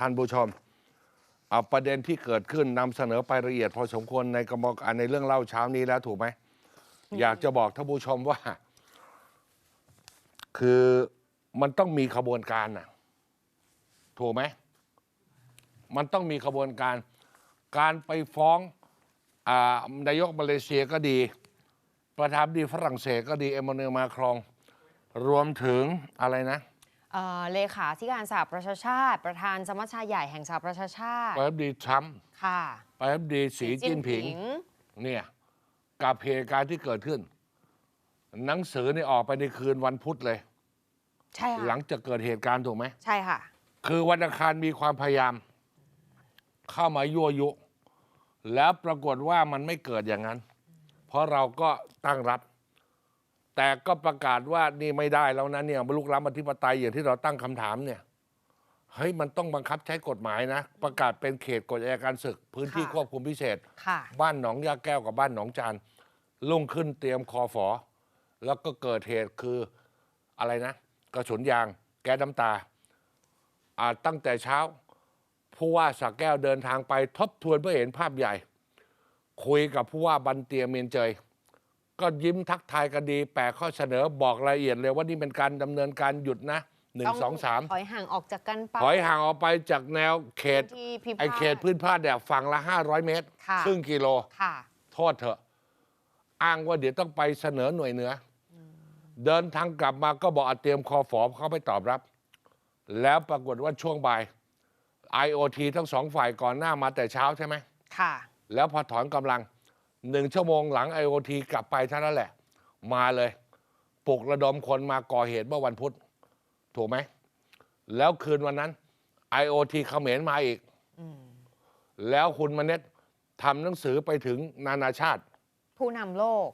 ท่านผู้ชมเอาประเด็นที่เกิดขึ้นนำเสนอไปละเอียดพอสมควรในกระบอกการในเรื่องเล่าเช้านี้แล้วถูกไหม อยากจะบอกท่านผู้ชมว่า คือมันต้องมีขบวนการน่ะ ถูกไหม มันต้องมีขบวนการ การไปฟ้องอานายกมาเลเซียก็ดี ประธานาธิบดีฝรั่งเศสก็ดีเอมมานูเอลมาครอง รวมถึงอะไรนะ เอ่อเลขาธิการสหประชาชาติ ประธานสมัชชาใหญ่แห่งสหประชาชาติประธานาธิบดีทรัมป์ค่ะประธานาธิบดีสีจิ้นผิง เนี่ยกับเหตุการณ์ที่เกิดขึ้น หนังสือนี่ออกไปในคืนวันพุธเลย ใช่หลัค่ะงจากเกิดเหตุการณ์ถูกไหม ใช่ค่ะ คือวันอังคารมีความพยายาม เข้ามายั่วยุ แล้วปรากฏว่ามันไม่เกิดอย่างนั้น เพราะเราก็ตั้งรับ แต่ก็ประกาศว่านี่ไม่ได้แล้วนะเนี่ยลุกล้ำอธิปไตยอย่างที่เราตั้งคำถามเนี่ยเฮ้ยมันต้องบังคับใช้กฎหมายนะ ประกาศเป็นเขตกฎอัยการศึก พื้นที่ค่ะควบคุมพิเศษ ค่ะ บ้านหนองยาแก้วกับบ้านหนองจานลุ่งขึ้นเตรียมคอฝอ แล้วก็เกิดเหตุคืออะไรนะ กระสุนยาง แก๊สน้ำตาอ่าตั้งแต่เช้า ผู้ว่าสักแก้วเดินทางไปทบทวนเพื่อเห็นภาพใหญ่ คุยกับผู้ว่าบันเตียเมียนเจย ก็ยิ้มทักทายกันดี แปลข้อเสนอบอกรายละเอียดเลยว่านี่เป็นการดำเนินการหยุดนะหนึ่งสองสามถอยห่างออกจากกันไปถอยห่างออกไปจากแนวเขตพื้นที่พิพาทไอเขตพื้นพาดเนี่ยฝั่งละ 500 เมตร ค่ะ ครึ่งกิโล ค่ะ โทษเถอะ อ้างว่าเดี๋ยวต้องไปเสนอหน่วยเหนืออเดินทางกลับมาก็บอกอะเตรียมคอฝอเขาไม่ตอบรับ แล้วปรากฏว่าช่วงบ่าย IOT ทั้งสองฝ่ายก่อนหน้ามาแต่เช้าใช่ไหม ค่ะ แล้วพอถอนกำลัง หนึ่งชั่วโมงหลัง IOT กลับไปเท่านั้นแหละ มาเลยปลุกระดมคนมาก่อเหตุเมื่อวันพุธ ถูกไหม แล้วคืนวันนั้น IOT เขมรมาอีก แล้วคุณมเน็ตทำหนังสือไปถึงนานาชาติ ผู้นำโลก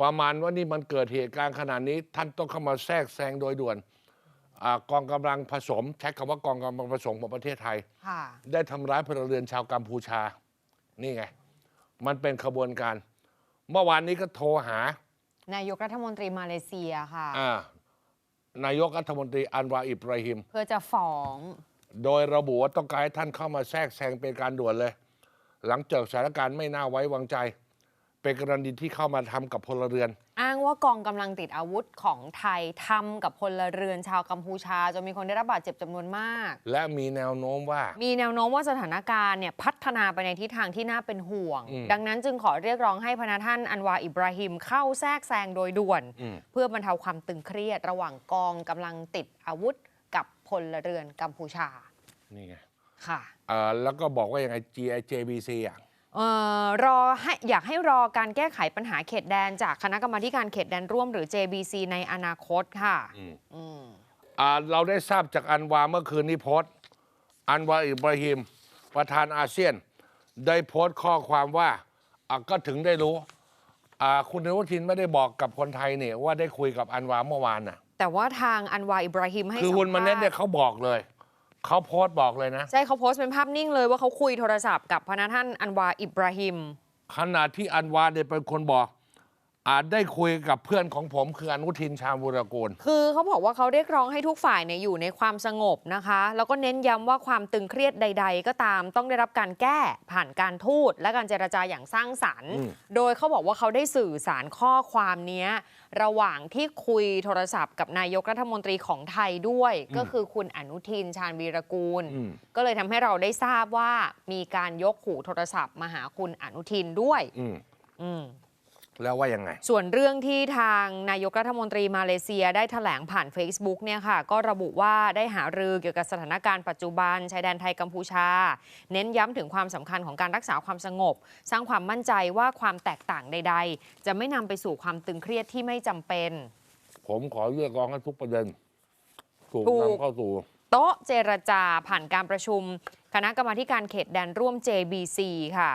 ประมาณว่านี่มันเกิดเหตุการณ์ขนาดนี้ ท่านต้องเข้ามาแทรกแซงโดยด่วนอากองกำลังผสม ใช้คำว่ากองกำลังผสมของประเทศไทยค่ะได้ทำร้ายพลเรือนชาวกัมพูชา นี่ไง มันเป็นขบวนการ เมื่อวานนี้ก็โทรหา นายกรัฐมนตรีมาเลเซียค่ะ อ่านายกรัฐมนตรีอันวาอิบราฮิม เพื่อจะฟ้อง โดยระบุว่าต้องการให้ท่านเข้ามาแทรกแซงเป็นการด่วนเลย หลังจากสถานการณ์ไม่น่าไว้วางใจ เป็นกรณีที่เข้ามาทำกับพลเรือน อ้างว่ากองกำลังติดอาวุธของไทยทำกับพลเรือนชาวกัมพูชาจนมีคนได้รับบาดเจ็บจำนวนมาก และมีแนวโน้มว่า มีแนวโน้มว่าสถานการณ์เนี่ยพัฒนาไปในทิศทางที่น่าเป็นห่วงอืมดังนั้นจึงขอเรียกร้องให้พนักท่านอันวาอิบราฮิมเข้าแทรกแซงโดยด่วนอืมเพื่อบรรเทาความตึงเครียด ระหว่างกองกำลังติดอาวุธกับพลเรือนกัมพูชานี่ไงค่ะเอ่อแล้วก็บอกว่ายังไง GIJBC อะเอ่อ รอให้อยากให้รอการแก้ไขปัญหาเขตแดน จากคณะกรรมาธิการเขตแดนร่วมหรือ JBC ในอนาคตค่ะอืมอืมอ่าเราได้ทราบจากอันวาเมื่อคืนนี้โพสต์อันวาอิบราฮิม ประธานอาเซียน ได้โพสต์ข้อความว่าอะก็ถึงได้รู้อ่าคุณอนุทินไม่ได้บอกกับคนไทยเนี่ยว่าได้คุยกับอันวาเมื่อวานน่ะ แต่ว่าทางอันวาอิบราฮิมให้คือสัมคุณมาเน็ตภาษเนี่ยณ์เขาบอกเลย เขาโพสต์บอกเลยนะ ใช่เขาโพสต์เป็นภาพนิ่งเลยว่าเขาคุยโทรศัพท์กับพนักท่านอันวาอิบราฮิมขณะที่อันวาเนี่ยเป็นคนบอก อาจได้คุยกับเพื่อนของผมคืออนุทินชาญวุรกูล คือเขาบอกว่าเขาเรียกร้องให้ทุกฝ่ายเนี่ยอยู่ในความสงบนะคะ แล้วก็เน้นย้ำว่าความตึงเครียดใด ๆ ก็ตามต้องได้รับการแก้ผ่านการทูตและการเจรจาอย่างสร้างสรรค์อืมโดยเขาบอกว่าเขาได้สื่อสารข้อความเนี้ยระหว่างที่คุยโทรศัพท์กับนายกรัฐมนตรีของไทยด้วย ก็คือคุณอนุทินชาญวีรกูลอืมก็เลยทำให้เราได้ทราบว่ามีการยกหูโทรศัพท์มาหาคุณอนุทินด้วยอืมอืม แล้วว่ายังไง ส่วนเรื่องที่ทางนายกรัฐมนตรีมาเลเซียได้แถลงผ่าน Facebook เนี่ยค่ะ ก็ระบุว่าได้หารือเกี่ยวกับสถานการณ์ปัจจุบันชายแดนไทยกัมพูชา เน้นย้ำถึงความสำคัญของการรักษาความสงบ สร้างความมั่นใจว่าความแตกต่างใด ๆ จะไม่นำไปสู่ความตึงเครียดที่ไม่จำเป็น ผมผมขอเรียกร้องให้ทุกประเด็นถูกถูก นำเข้าสู่ โต๊ะเจรจาผ่านการประชุม คณะกรรมาธิการเขตแดนร่วม JBC ค่ะ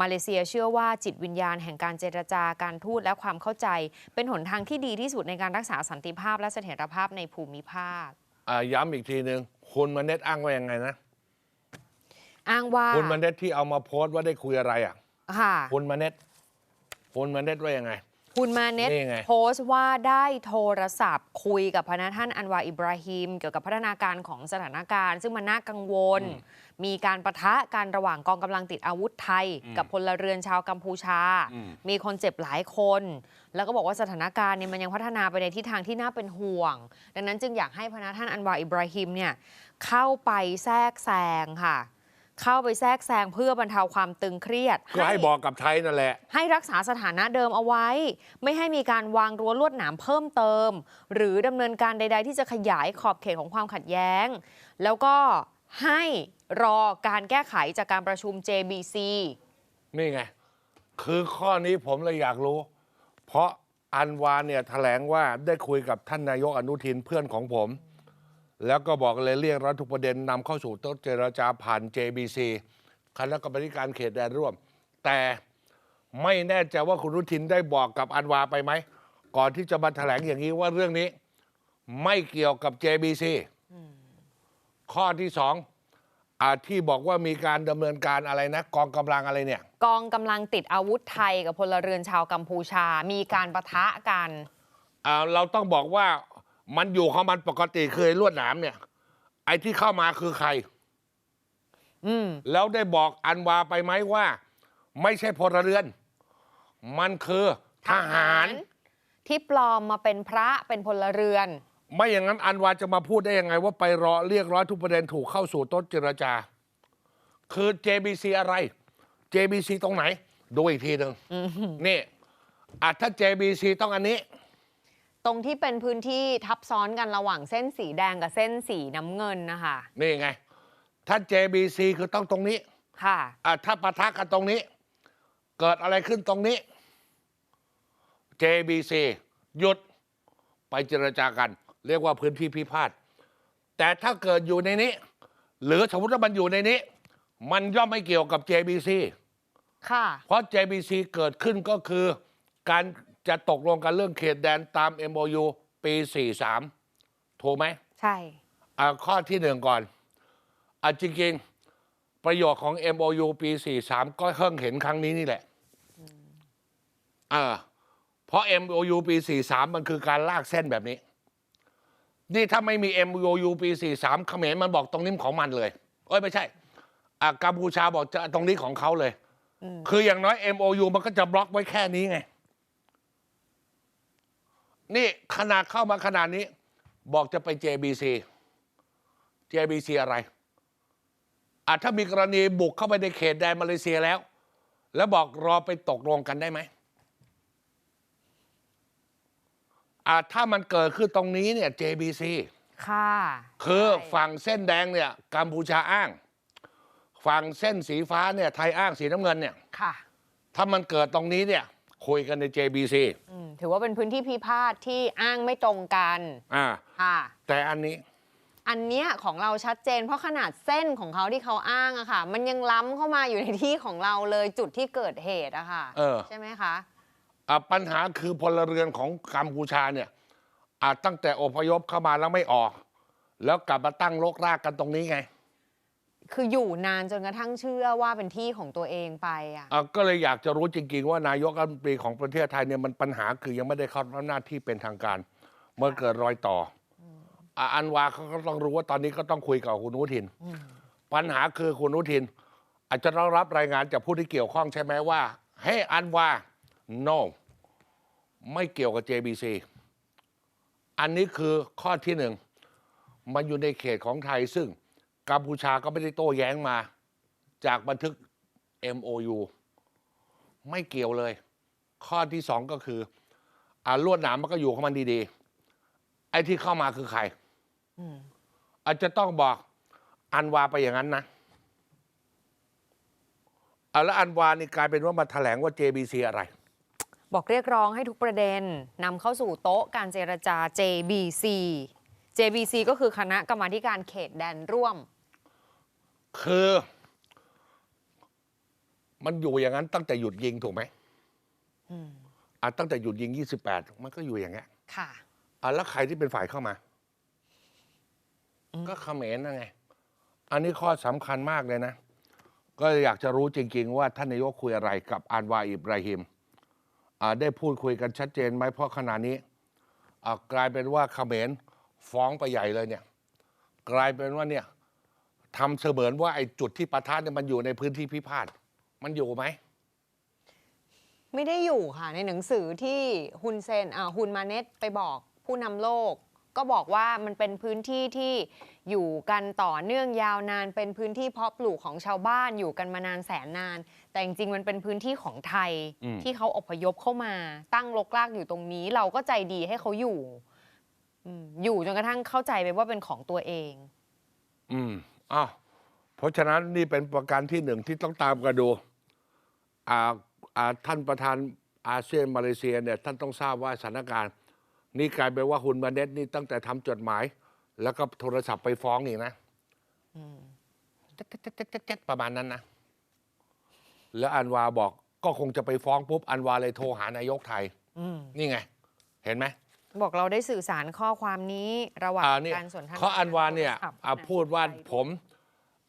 มาเลเซียเชื่อว่าจิตวิญญาณแห่งการเจรจาการทูตและความเข้าใจ เป็นหนทางที่ดีที่สุดในการรักษาสันติภาพและเสถียรภาพในภูมิภาคอ่าย้ำอีกทีหนึ่งคุณมาเน็ตอ้างว่ายังไงนะอ้างว่าคุณมาเน็ตที่เอามาโพสต์ว่าได้คุยอะไรอะค่ะคุณมาเน็ตคุณมาเน็ตว่ายังไง คุณมาเน็ตนี่ไงโพสต์ว่าได้โทรศัพท์ คุยกับพระนะท่านอันวาอิบราฮิม เกี่ยวกับพัฒนาการของสถานการณ์ ซึ่งมันน่ากังวล มีการประทะกันระหว่างกองกำลังติดอาวุธไทย กับพลเรือนชาวกัมพูชาอืมมีคนเจ็บหลายคน แล้วก็บอกว่าสถานการณ์เนี่ยมันยังพัฒนาไปในทิศทางที่น่าเป็นห่วง ดังนั้นจึงอยากให้พระนะท่านอันวาอิบราฮิมเนี่ยเข้าไปแทรกแซงค่ะ เข้าไปแทรกแซงเพื่อบรรเทาความตึงเครียดก็ให้บอกกับไทยนั่นแหละ ให้รักษาสถานะเดิมเอาไว้ ไม่ให้มีการวางรั้วลวดหนามเพิ่มเติม หรือดำเนินการใด ๆ ที่จะขยายขอบเขตของความขัดแย้ง แล้วก็ให้รอการแก้ไขจากการประชุม JBC นี่ไง คือข้อนี้ผมเลยอยากรู้ เพราะอันวาเนี่ยแถลงว่าได้คุยกับท่านนายกอนุทินเพื่อนของผม แล้วก็บอกเลยเรียกร้องทุกประเด็นนำเข้าสู่โต๊ะเจรจาผ่าน JBC คณะกรรมาธิการเขตแดนร่วม แต่ไม่แน่ใจว่าคุณอนุทินได้บอกกับอันวาไปไหม ก่อนที่จะมาแถลงอย่างนี้ว่าเรื่องนี้ ไม่เกี่ยวกับ JBC ข้อที่สองอาที่บอกว่ามีการดำเนินการอะไรนะ กองกำลังอะไรเนี่ย กองกำลังติดอาวุธไทยกับพลเรือนชาวกัมพูชา มีการประทะกัน อ่าเราต้องบอกว่า มันอยู่ของมันปกติเคยลวดหนามเนี่ย ไอ้ที่เข้ามาคือใคร อืม แล้วได้บอกอันวาไปไหมว่า ไม่ใช่พลเรือน มันคือทหาร ที่ปลอมมาเป็นพระเป็นพลเรือน ไม่อย่างนั้นอันวาจะมาพูดได้ยังไง ว่าไปรอเรียกร้องทุกประเด็นถูกเข้าสู่โต๊ะเจรจา คือ JBC อะไร JBC ตรงไหน ดูอีกทีหนึ่งนี่อะถ้า JBC ต้องอันนี้ ตรงที่เป็นพื้นที่ทับซ้อนกันระหว่างเส้นสีแดงกับเส้นสีน้ำเงินนะคะนี่ไง ถ้า JBC คือต้องตรงนี้ค่ะ อะถ้าปะทะกันตรงนี้ เกิดอะไรขึ้นตรงนี้ JBC หยุดไปเจรจากัน เรียกว่าพื้นที่พิพาทแต่ถ้าเกิดอยู่ในนี้ หรือสมมติว่ามันอยู่ในนี้ มันย่อมไม่เกี่ยวกับ JBC ค่ะ เพราะ JBC เกิดขึ้นก็คือการ จะตกลงกันเรื่องเขตแดนตาม MOU ปี 43 ถูกไหม ใช่ อะข้อที่หนึ่งก่อนอะจริงๆ ประโยชน์ของ MOU ปี 43 ก็เพิ่งเห็นครั้งนี้นี่แหละอ่าเพราะ MOU ปี 43 มันคือการลากเส้นแบบนี้ นี่ถ้าไม่มี MOU ปี 43เขมรมันบอกตรงนี้ของมันเลย เอ้ย ไม่ใช่อะกัมพูชาบอกจะตรงนี้ของเขาเลย คืออย่างน้อย MOU มันก็จะบล็อกไว้แค่นี้ไง นี่ขนาดเข้ามาขนาดนี้ บอกจะไป JBC JBC อะไรอะถ้ามีกรณีบุกเข้าไปในเขตแดนมาเลเซียแล้ว แล้วบอกรอไปตกลงกันได้ไหมอะถ้ามันเกิดขึ้นตรงนี้เนี่ย JBC ค่ะคือใช่ฝั่งเส้นแดงเนี่ยกัมพูชาอ้าง ฝั่งเส้นสีฟ้าเนี่ยไทยอ้างสีน้ำเงินเนี่ยค่ะ ถ้ามันเกิดตรงนี้เนี่ย คุยกันใน JBC อืมถือว่าเป็นพื้นที่พิพาทที่อ้างไม่ตรงกันอ่าค่ะแต่อันนี้ อันเนี้ยของเราชัดเจน เพราะขนาดเส้นของเขาที่เขาอ้างอะค่ะ มันยังล้ำเข้ามาอยู่ในที่ของเราเลยจุดที่เกิดเหตุอะค่ะเออใช่ไหมคะอะปัญหาคือพลเรือนของกัมพูชาเนี่ยอาตั้งแต่อพยพเข้ามาแล้วไม่ออก แล้วกลับมาตั้งรกรากกันตรงนี้ไง คืออยู่นานจนกระทั่งเชื่อว่าเป็นที่ของตัวเองไปอะอะก็เลยอยากจะรู้จริง ๆ ว่านายกรัฐมนตรีของประเทศไทยเนี่ยมันปัญหาคือยังไม่ได้เข้ารับหน้าที่เป็นทางการ เมื่อเกิดรอยต่อออะอันวาเขาก็ต้องรู้ว่าตอนนี้ก็ต้องคุยกับคุณอนุทิน ปัญหาคือคุณอนุทิน อาจจะต้องรับรายงานจากผู้ที่เกี่ยวข้องใช่ไหมว่าให้อันวา no ไม่เกี่ยวกับ JBC อันนี้คือข้อที่หนึ่ง มันอยู่ในเขตของไทยซึ่ง กัมพูชาก็ไม่ได้โต้แย้งมา จากบันทึก MOU ไม่เกี่ยวเลย ข้อที่สองก็คืออ่าลวดหนามมันก็อยู่ของมันดีๆ ไอ้ที่เข้ามาคือใครอาจจะต้องบอกอันวาไปอย่างนั้นนะอะแล้วอันวานี่กลายเป็นว่ามาแถลงว่า JBC อะไร บอกเรียกร้องให้ทุกประเด็นนำเข้าสู่โต๊ะการเจรจา JBC JBC ก็คือคณะกรรมาธิการเขตแดนร่วม คือ มันอยู่อย่างนั้นตั้งแต่หยุดยิงถูกไหมอะตั้งแต่หยุดยิง 28 มันก็อยู่อย่างเงี้ยค่ะ อะแล้วใครที่เป็นฝ่ายเข้ามาก็เขมรนะไง อันนี้ข้อสำคัญมากเลยนะ ก็อยากจะรู้จริง ๆ ว่าท่านนายกคุยอะไรกับอันวาอิบราฮิมอ่าได้พูดคุยกันชัดเจนไหมเพราะขณะนี้อ่ากลายเป็นว่าเขมรฟ้องไปใหญ่เลยเนี่ย กลายเป็นว่าเนี่ย ทำเสมือนว่าไอ้จุดที่ปะทะเนี่ยมันอยู่ในพื้นที่พิพาทมันอยู่ไหม ไม่ได้อยู่ค่ะ ในหนังสือที่ฮุนเซนอ่าฮุนมาเน็ตไปบอกผู้นำโลก ก็บอกว่ามันเป็นพื้นที่ที่อยู่กันต่อเนื่องยาวนาน เป็นพื้นที่เพาะปลูกของชาวบ้านอยู่กันมานานแสนนาน แต่จริงๆมันเป็นพื้นที่ของไทยอืม ที่เขาอพยพเข้ามา ตั้งรกรากอยู่ตรงนี้ เราก็ใจดีให้เขาอยู่อืมอยู่จนกระทั่งเข้าใจไปว่าเป็นของตัวเอง อืม อ้าวเพราะฉะนั้นนี่เป็นประการที่หนึ่งที่ต้องตามกันดูอ่าอ่าท่านประธานอาเซียนมาเลเซียเนี่ยท่านต้องทราบว่าสถานการณ์ นี่กลายเป็นว่าฮุนมาเน็ตนี่ตั้งแต่ทำจดหมาย แล้วก็โทรศัพท์ไปฟ้องอีกนะเจ๊ดเจ๊ดเจ๊ดเจ๊ดเจ๊ดประมาณนั้นนะ แล้วอันวาบอกก็คงจะไปฟ้องปุ๊บ อันวาเลยโทรหานายกไทย อืม นี่ไง เห็นไหม บอกเราได้สื่อสารข้อความนี้ระหว่างอ่านี่การสนทนาเขาอันวาเนี่ยโทรศัพท์อ่าพูดว่าผม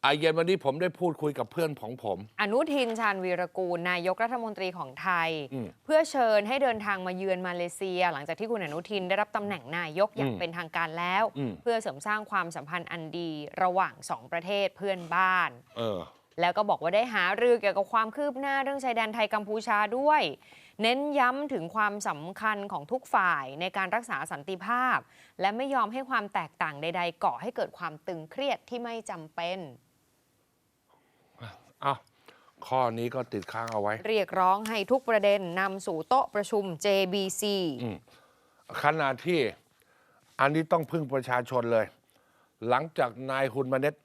อ่าเย็นวันนี้ผมได้พูดคุยกับเพื่อนของผม อนุทินชาญวีรกูล นายกรัฐมนตรีของไทยอืมเพื่อเชิญให้เดินทางมาเยือนมาเลเซีย หลังจากที่คุณอนุทินได้รับตำแหน่งนายกอย่างอืมเป็นทางการแล้วอืมเพื่อเสริมสร้างความสัมพันธ์อันดีระหว่างสองประเทศเพื่อนบ้านเออแล้วก็บอกว่าได้หารือเกี่ยวกับความคืบหน้าเรื่องชายแดนไทยกัมพูชาด้วย เน้นย้ำถึงความสำคัญของทุกฝ่ายในการรักษาสันติภาพ และไม่ยอมให้ความแตกต่างใด ๆ ก่อให้เกิดความตึงเครียดที่ไม่จำเป็นอ้าวข้อนี้ก็ติดค้างเอาไว้ เรียกร้องให้ทุกประเด็นนำสู่โต๊ะประชุม JBC อืมขณะที่อันนี้ต้องพึ่งประชาชนเลย หลังจากนายฮุนมาเน็ต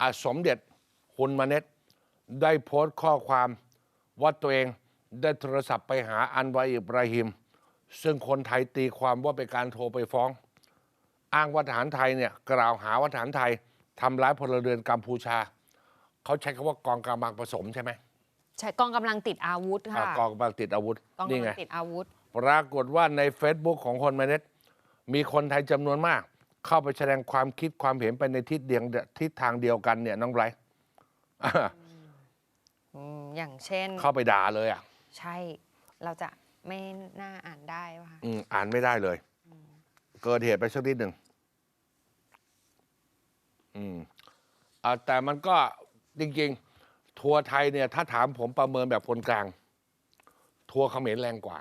อาสมเด็จฮุนมาเน็ตได้โพสต์ข้อความว่าตัวเอง ได้โทรศัพท์ไปหาอันวาอิบราฮิม ซึ่งคนไทยตีความว่าเป็นการโทรไปฟ้อง อ้างว่าทหารไทยเนี่ยกล่าวหาว่าทหารไทยทำร้ายพลเรือนกัมพูชา เขาใช้คำว่ากองกำลังผสมใช่ไหมใช้กองกำลังติดอาวุธอ่าค่ะกองกำลังติดอาวุธกองนี่กำไงลังติดอาวุธ ปรากฏว่าใน Facebook ของคนมาเน็ตมีคนไทยจำนวนมาก เข้าไปแสดงความคิดความเห็นไปในทิศเดียงทิศทางเดียวกันเนี่ยน้องไบรท์อ่าอืมอย่างเช่น เข้าไปด่าเลยอะ ใช่ เราจะไม่น่าอ่านได้ป่ะคะอืมอ่านไม่ได้เลย เกิดเหตุไปสักนิดหนึ่งอืมอ่าแต่มันก็จริง ๆ ทัวร์ไทยเนี่ย ถ้าถามผมประเมินแบบคนกลาง ทัวร์เขมรแรงกว่า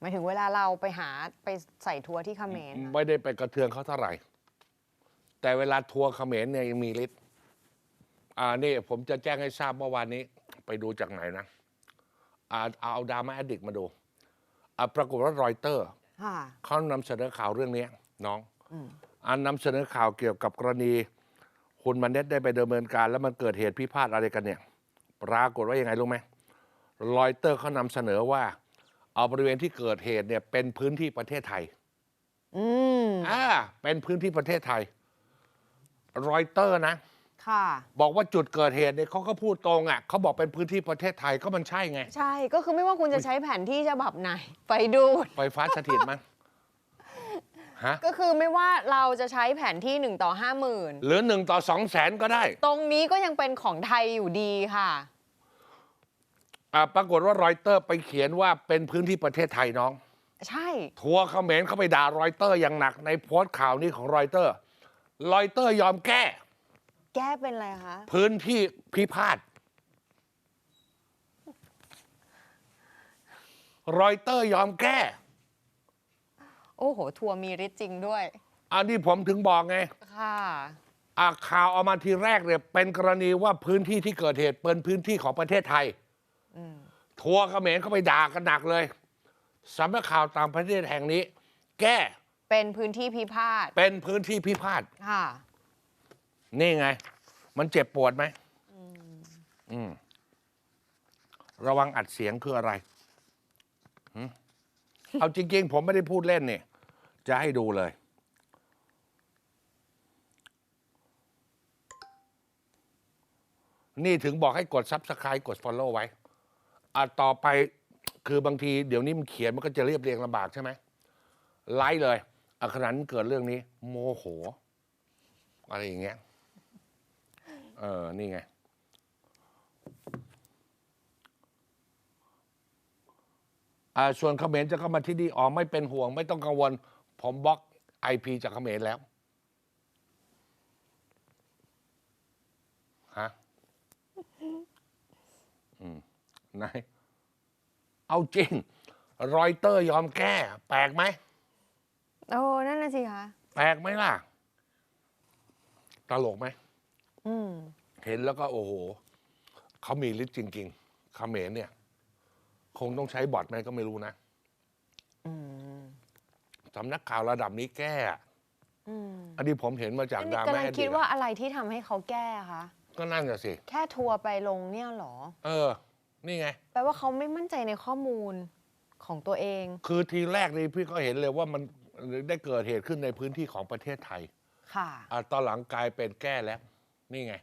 หมายถึงเวลาเราไปหาไปใส่ทัวร์ที่เขมรไม่ได้ไปกระเทือนเขาเท่าไหร่ แต่เวลาทัวร์เขมรเนี่ยยังมีฤทธิ์อ่านี่ผมจะแจ้งให้ทราบเมื่อวานนี้ ไปดูจากไหนนะ อ่าเอาดามาแอดดิกมาดูอ่าปรากฏว่ารอยเตอร์ค่ะ เขานำเสนอข่าวเรื่องนี้น้องอืม อันนำเสนอข่าวเกี่ยวกับกรณี คุณมันเน็ตได้ไปดำเนินการ แล้วมันเกิดเหตุพิพาทอะไรกันเนี่ย ปรากฏว่ายังไงรู้ไหมรอยเตอร์เขานำเสนอว่า เอาบริเวณที่เกิดเหตุเนี่ยเป็นพื้นที่ประเทศไทย อืม อ่าเป็นพื้นที่ประเทศไทย รอยเตอร์นะ ค่ะ บอกว่าจุดเกิดเหตุเนี่ยเขาก็พูดตรงอะเขาบอกเป็นพื้นที่ประเทศไทยก็มันใช่ไง ใช่ก็คือไม่ว่าคุณจะใช้แผนที่ฉบับไหน ไปดูดไฟฟ้าสถิตมั้งฮะก็คือไม่ว่าเราจะใช้แผนที่ 1 ต่อ 5 0,000 หรือหนึ่งต่อสองแสนก็ได้ ตรงนี้ก็ยังเป็นของไทยอยู่ดีค่ะอ่าปรากฏว่ารอยเตอร์ไปเขียนว่าเป็นพื้นที่ประเทศไทยน้อง ใช่ ทัวร์เขมรเขาไปด่ารอยเตอร์อย่างหนักในโพสต์ข่าวนี้ของรอยเตอร์ รอยเตอร์ยอมแก้ แก้เป็นอะไรคะ พื้นที่พิพาทรอยเตอร์ยอมแก้ โอ้โห ทัวร์มีฤทธิ์จริงด้วย อันนี้ผมถึงบอกไง ค่ะ อะข่าวออกมาทีแรกเนี่ยเป็นกรณีว่าพื้นที่ที่เกิดเหตุเป็นพื้นที่ของประเทศไทย อืม ทัวร์เขมรเขาไปด่ากันหนักเลยสำนักข่าวต่างประเทศแห่งนี้ แก้เป็นพื้นที่พิพาท เป็นพื้นที่พิพาท ค่ะ นี่ไง มันเจ็บปวดไหมอืมระวังอัดเสียงคืออะไร เอาจริงๆ ผมไม่ได้พูดเล่นเนี่ย จะให้ดูเลย นี่ถึงบอกให้กด Subscribe กด Follow ไว้อะต่อไปคือบางทีเดี๋ยวนี้มันเขียนมันก็จะเรียบเรียงลำบากใช่ไหมไลค์เลยอะขนาดนั้นเกิดเรื่องนี้ โมโห อะไรอย่างเงี้ย เออ นี่ไง อ่าส่วนเขมรจะเข้ามาที่นี่อ๋อไม่เป็นห่วง ไม่ต้องกังวล ผมบล็อกไอพีจากเขมรแล้ว ฮะ อืมไหนเอาจริง รอยเตอร์ยอมแก้ แปลกไหม โอ้ นั่นน่ะสิคะ แปลกไหมล่ะ ตลกไหมอืม เห็นแล้วก็โอ้โหเขามีฤทธิ์จริงๆเขมรเนี่ย คงต้องใช้บอทไหมก็ไม่รู้นะอืมสำนักข่าวระดับนี้แก้อะอืมอันนี้ผมเห็นมาจากอันนี้ดราม่ากำลังคิดว่าอะไรที่ทำให้เขาแก้คะก็นั่นน่ะสิ แค่ทัวร์ไปลงเนี่ยเหรอ เออ นี่ไง แปลว่าเขาไม่มั่นใจในข้อมูลของตัวเอง คือทีแรกนี่พี่ก็เห็นเลยว่ามันได้เกิดเหตุขึ้นในพื้นที่ของประเทศไทย ค่ะอะตอนหลังกลายเป็นแก้แล้ว นี่ไง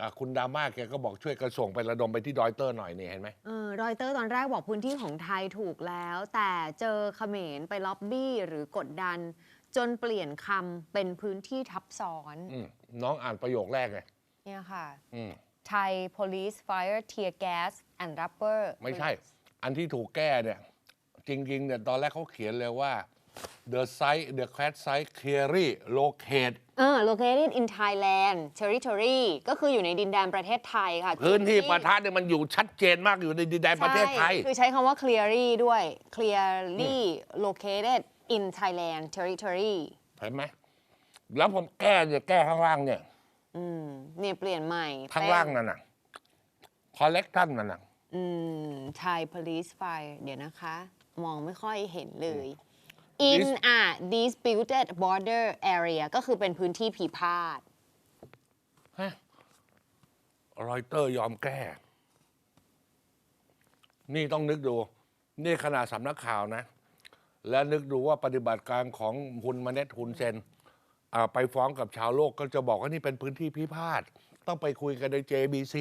อะคุณดราม่าแกก็บอกช่วยกระส่งไประดมไปที่ดอยเตอร์หน่อยนี่เห็นไหม เออรอยเตอร์ตอนแรกบอกพื้นที่ของไทยถูกแล้ว แต่เจอเขมรไปล็อบบี้หรือกดดัน จนเปลี่ยนคำเป็นพื้นที่ทับซ้อน อืมน้องอ่านประโยคแรกไงเนี่ยค่ะ อืม Thai police fire tear gas and rubber ไม่ใช่ อันที่ถูกแก้เนี่ย จริงๆเนี่ยตอนแรกเขาเขียนเลยว่า the site the cat site clearly locate เออ located in Thailand territory ก็คืออยู่ในดินแดนประเทศไทยค่ะพื้นที่ประทะเนี่ยมันอยู่ชัดเจนมากอยู่ในดินแดนประเทศไทยใช่คือใช้คำว่า clearly ด้วย clearly located in Thailand territory เห็นไหม แล้วผมแก้เนี่ยแก้ข้างล่างเนี่ยอืมเนี่ยเปลี่ยนใหม่ ข้างล่างนั่นน่ะ collection นั่นน่ะ อืม Thai police fire เดี๋ยวนะคะ มองไม่ค่อยเห็นเลย in a disputed border area ก็คือเป็นพื้นที่พิพาทรอยเตอร์ยอมแก้ นี่ต้องนึกดู นี่ขนาดสำนักข่าวนะ และนึกดูว่าปฏิบัติการของฮุนมาเนตฮุนเซนอ่าไปฟ้องกับชาวโลกก็จะบอกว่านี่เป็นพื้นที่พิพาท ต้องไปคุยกันใน JBC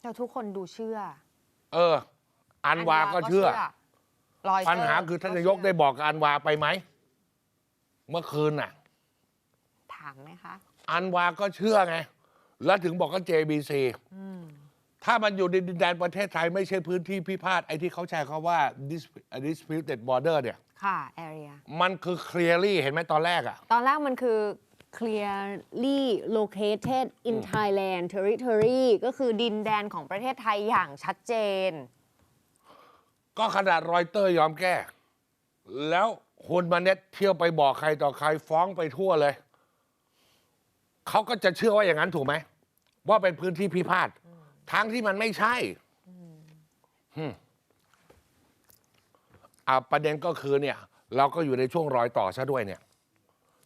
แต่ทุกคนดูเชื่อ เออ อันวาก็เชื่อ รอยเตอร์ปัญหาคือท่านนายกได้บอกกับอันวาไปไหม เมื่อคืนน่ะ ถามไหมคะ อันวาก็เชื่อไง แล้วถึงบอกก็ JBC ถ้ามันอยู่ในดินแดนประเทศไทยไม่ใช่พื้นที่พิพาทไอ้ที่เขาใช้คาว่า dis- disputed border เนี่ย ค่ะ area มันคือ clearly เห็นไหมตอนแรกอะ ตอนแรกมันคือ clearly located in Thailand territory ก็คือดินแดนของประเทศไทยอย่างชัดเจน ก็ขนาดรอยเตอร์ยอมแก้ แล้วคุณมาเน็ตเที่ยวไปบอกใครต่อใครฟ้องไปทั่วเลย เขาก็จะเชื่อว่าอย่างนั้นถูกไหม ว่าเป็นพื้นที่พิพาททั้งที่มันไม่ใช่อืมอ่าประเด็นก็คือเนี่ย เราก็อยู่ในช่วงรอยต่อซะด้วยเนี่ย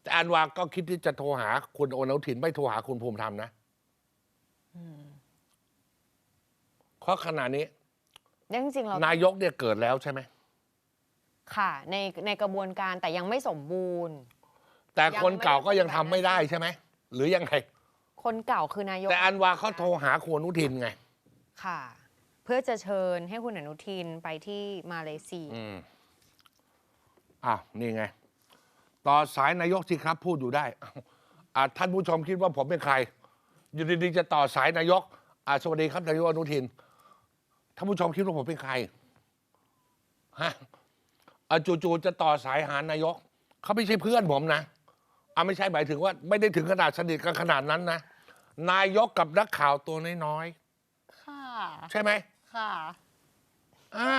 แต่อันวาก็คิดที่จะโทรหาคุณโอนุทินไม่โทรหาคุณภูมิธรรมนะเพราะขณะนี้ จริงๆเรานายกเนี่ยเกิดแล้วใช่ไหม ค่ะ ในในกระบวนการแต่ยังไม่สมบูรณ์ แต่คนเก่าก็ยังยังไม่ได้ทำไม่ได้ใช่ไหม หรือยังไง คนเก่าคือนายกแต่อันวาเขาโทรหาคุณอนุทินไง ค่ะ เพื่อจะเชิญให้คุณอนุทินไปที่มาเลเซีย อืมอ้าวนี่ไง ต่อสายนายกสิครับพูดอยู่ได้อ้าวอ่าท่านผู้ชมคิดว่าผมเป็นใคร อยู่ดีๆจะต่อสายนายกอ่าสวัสดีครับนายกอนุทิน ท่านผู้ชมคิดว่าผมเป็นใครฮะอ่าจู่ๆจะต่อสายหานายกเขาไม่ใช่เพื่อนผมนะอ่าไม่ใช่หมายถึงว่า ไม่ได้ถึงขนาดสนิทกันขนาดนั้นนะนายกกับนักข่าวตัวน้อยค่ะๆใช่ไหมค่ะอ่า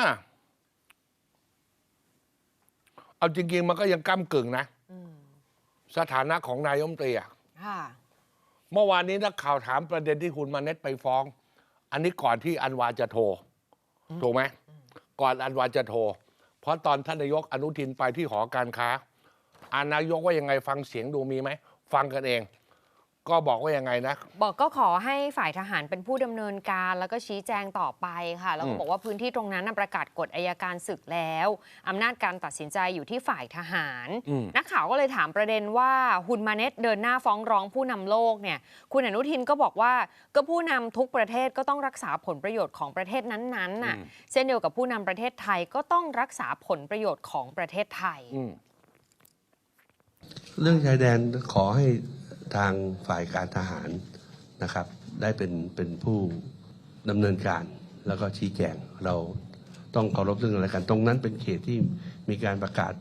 เอาจริงๆมันก็ยังก้ากึ่งนะสถานะของนายกรัฐมนตรีอะ ค่ะ เมื่อวานนี้นักข่าวถามประเด็นที่คุณมาเน็ตไปฟ้อง อันนี้ก่อนที่อันวาจะโทร ถูกไหมก่อนอันวาจะโทร เพราะตอนท่านนายกอนุทินไปที่หอการค้า อานายกว่ายังไงฟังเสียงดูมีไหม ฟังกันเอง ก็บอกว่ายังไงนะ บอกก็ขอให้ฝ่ายทหารเป็นผู้ดำเนินการ แล้วก็ชี้แจงต่อไปค่ะ แล้วก็อืมบอกว่าพื้นที่ตรงนั้นนะประกาศกฎอายการศึกแล้วอำนาจการตัดสินใจอยู่ที่ฝ่ายทหารอืมนักข่าวก็เลยถามประเด็นว่าฮุนมาเน็ตเดินหน้าฟ้องร้องผู้นำโลกเนี่ย คุณอนุทินก็บอกว่าก็ผู้นำทุกประเทศก็ต้องรักษาผลประโยชน์ของประเทศนั้นๆน่ะอืมเช่นเดียวกับผู้นำประเทศไทยก็ต้องรักษาผลประโยชน์ของประเทศไทยอืมเรื่องชายแดนขอให้ ทางฝ่ายการทหารนะครับ ได้เป็นเป็นผู้ดำเนินการแล้วก็ชี้แจงเราต้องเคารพซึ่งกันและกัน ตรงนั้นเป็นเขตที่มีการประกาศ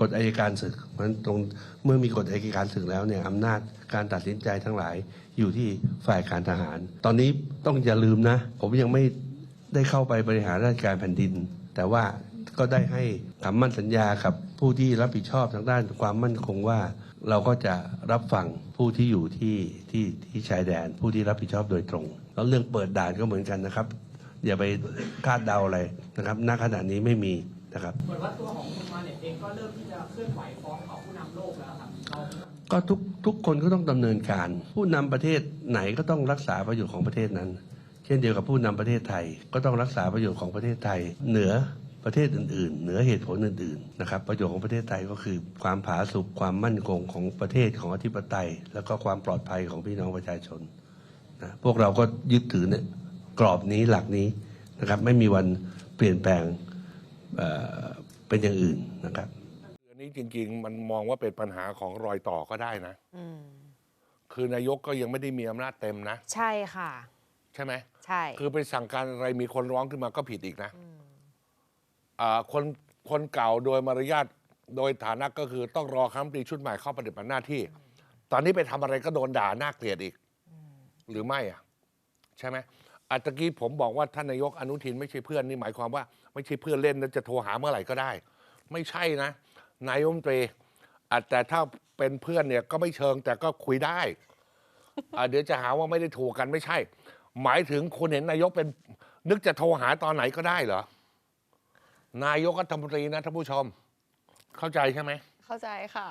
กฎอัยการศึกเพราะฉะนั้นตรงเมื่อมีกฎอัยการศึกแล้วเนี่ยอำนาจการตัดสินใจทั้งหลายอยู่ที่ฝ่ายการทหาร ตอนนี้ต้องอย่าลืมนะ ผมยังไม่ได้เข้าไปบริหารราชการแผ่นดิน แต่ว่าก็ได้ให้คำมั่นสัญญากับผู้ที่รับผิดชอบทางด้านความมั่นคงว่า เราก็จะรับฟังผู้ที่อยู่ที่ที่ที่ชายแดน ผู้ที่รับผิดชอบโดยตรง แล้วเรื่องเปิดด่านก็เหมือนกันนะครับ อย่าไปคาดเดาอะไรนะครับณขณะนี้ไม่มีนะครับเหมือนว่าตัวของคุณมาเน็ตเองก็เริ่มที่จะเคลื่อนไหวฟ้องต่อผู้นำโลกแล้วครับเราก็ทุกทุกคนก็ต้องดำเนินการ ผู้นำประเทศไหนก็ต้องรักษาประโยชน์ของประเทศนั้น เช่นเดียวกับผู้นำประเทศไทย ก็ต้องรักษาประโยชน์ของประเทศไทยเหนือ ประเทศอื่นๆ เหนือเหตุผลอื่นๆนะครับประโยชน์ของประเทศไทยก็คือ ความผาสุกความมั่นคงของประเทศของอธิปไตย แล้วก็ความปลอดภัยของพี่น้องประชาชนนะพวกเราก็ยึดถือเนี่ยกรอบนี้หลักนี้นะครับไม่มีวันเปลี่ยนแปลงเอ่อเป็นอย่างอื่นนะครับอันนี้จริง ๆ มันมองว่าเป็นปัญหาของรอยต่อก็ได้นะคือนายกก็ยังไม่ได้มีอำนาจเต็มนะ ใช่ค่ะ ใช่ไหมใช่ คือไปสั่งการอะไรมีคนร้องขึ้นมาก็ผิดอีกนะ อ่าคนคนเก่าโดยมารยาทโดยฐานะก็คือต้องรอคณะรัมนตรีชุดใหม่เข้าปฏิบัติหน้าที่ ตอนนี้ไปทำอะไรก็โดนด่าน่าเกลียดอีก หรือไม่อะ ใช่ไหมอัตะกี้ผมบอกว่าท่านนายกอนุทินไม่ใช่เพื่อนนี่หมายความว่า ไม่ใช่เพื่อนเล่นแล้วจะโทรหาเมื่อไหร่ก็ได้ ไม่ใช่นะนายกรัฐมนตรีอะแต่ถ้าเป็นเพื่อนเนี่ยก็ไม่เชิงแต่ก็คุยได้อะเดี๋ยวจะหาว่าไม่ได้ถูกกันไม่ใช่ หมายถึงคุณเห็นนายกเป็น นึกจะโทรหาตอนไหนก็ได้เหรอ นายกรัฐมนตรีนะท่านผู้ชม เข้าใจใช่ไหม เข้าใจค่ะ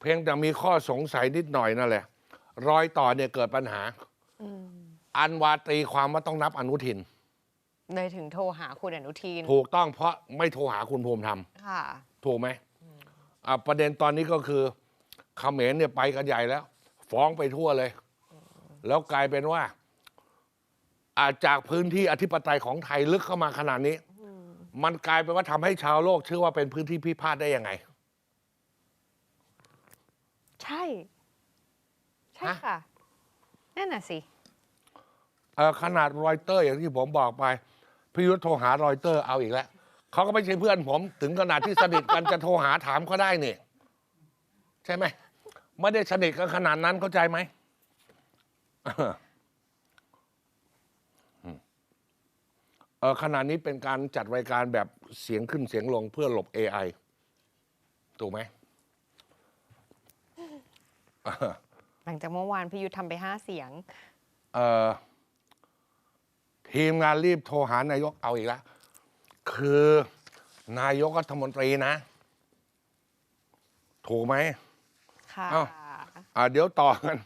เพียงแต่มีข้อสงสัยนิดหน่อยนั่นแหละ รอยต่อเนี่ยเกิดปัญหา อันวาตีความว่าต้องนับอนุทินเลยถึงโทรหาคุณอนุทิน ถูกต้องเพราะไม่โทรหาคุณภูมิธรรม ค่ะ ถูกไหมอะประเด็นตอนนี้ก็คือเขมรเนี่ยไปกันใหญ่แล้ว ฟ้องไปทั่วเลย แล้วกลายเป็นว่า อาจากพื้นที่อธิปไตยของไทยลึกเข้ามาขนาดนี้ มันกลายเป็นว่าทำให้ชาวโลกเชื่อว่าเป็นพื้นที่พิพาทได้ยังไง ใช่ ใช่ฮะ ค่ะ นั่นน่ะสิ เอ่อขนาดรอยเตอร์อย่างที่ผมบอกไปพิยุทธโทรหารอยเตอร์เอาอีกแล้วเขาก็ไม่ใช่เพื่อนผมถึงขนาดที่สนิทกันจะโทรหาถามเขาได้นี่ ใช่ไหม ไม่ได้สนิทกันขนาดนั้นเข้าใจไหมเออ ขณะนี้เป็นการจัดรายการแบบเสียงขึ้นเสียงลงเพื่อหลบ AI ถูกไหมหลังจากเมื่อวานพี่ยุทธทำไปห้าเสียง เอ่อทีมงานรีบโทรหานายกเอาอีกแล้วคือนายกรัฐมนตรีนะ ถูกไหมค่ะ เอ้าอ่าเดี๋ยวต่อกัน